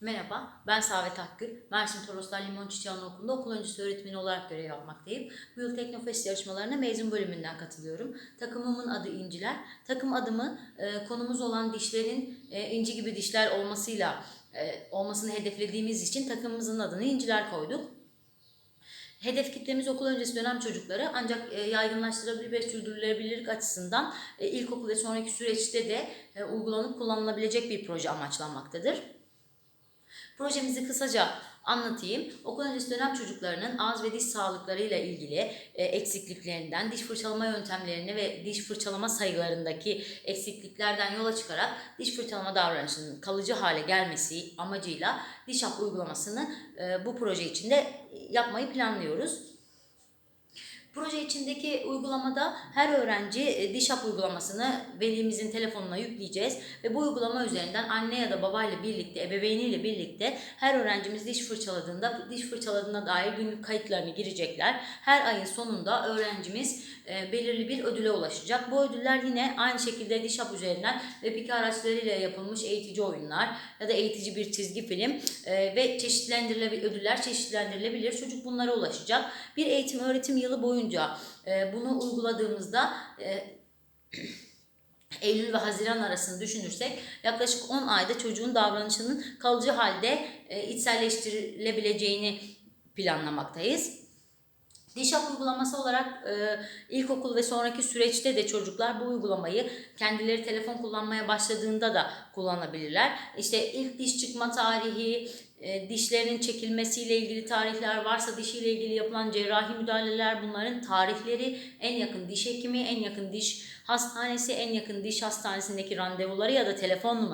Merhaba, ben Savet Akgül. Mersin Toroslar Limon Çiçeği Anaokulu'nda okul öncesi öğretmeni olarak görev yapmaktayım. Bu yıl Teknofest yarışmalarına mezun bölümünden katılıyorum. Takımımın adı İnciler. Takım adımı e, konumuz olan dişlerin e, inci gibi dişler olmasıyla e, olmasını hedeflediğimiz için takımımızın adını İnciler koyduk. Hedef kitlemiz okul öncesi dönem çocukları ancak e, yaygınlaştırılabilir ve sürdürülebilirlik açısından e, ilkokul ve sonraki süreçte de e, uygulanıp kullanılabilecek bir proje amaçlanmaktadır. Projemizi kısaca anlatayım. Okul öncesi dönem çocuklarının ağız ve diş sağlıklarıyla ilgili e, eksikliklerinden, diş fırçalama yöntemlerini ve diş fırçalama sayılarındaki eksikliklerden yola çıkarak diş fırçalama davranışının kalıcı hale gelmesi amacıyla diş hap uygulamasını e, bu proje içinde yapmayı planlıyoruz. Proje içindeki uygulamada her öğrenci e, diş hap uygulamasını velimizin telefonuna yükleyeceğiz ve bu uygulama üzerinden anne ya da babayla birlikte, ebeveyniyle birlikte her öğrencimiz diş fırçaladığında diş fırçaladığına dair günlük kayıtlarını girecekler. Her ayın sonunda öğrencimiz e, belirli bir ödüle ulaşacak. Bu ödüller yine aynı şekilde diş hap üzerinden ve piki araçlarıyla yapılmış eğitici oyunlar ya da eğitici bir çizgi film e, ve çeşitlendirilebilir ödüller çeşitlendirilebilir. Çocuk bunlara ulaşacak. Bir eğitim öğretim yılı boyunca e, bunu uyguladığımızda e, Eylül ve Haziran arasını düşünürsek yaklaşık 10 ayda çocuğun davranışının kalıcı halde e, içselleştirilebileceğini planlamaktayız. Dişap uygulaması olarak e, ilkokul ve sonraki süreçte de çocuklar bu uygulamayı kendileri telefon kullanmaya başladığında da kullanabilirler. İşte ilk diş çıkma tarihi, e, dişlerinin çekilmesiyle ilgili tarihler varsa dişiyle ilgili yapılan cerrahi müdahaleler bunların tarihleri, en yakın diş hekimi, en yakın diş hastanesi, en yakın diş hastanesindeki randevuları ya da telefon numarası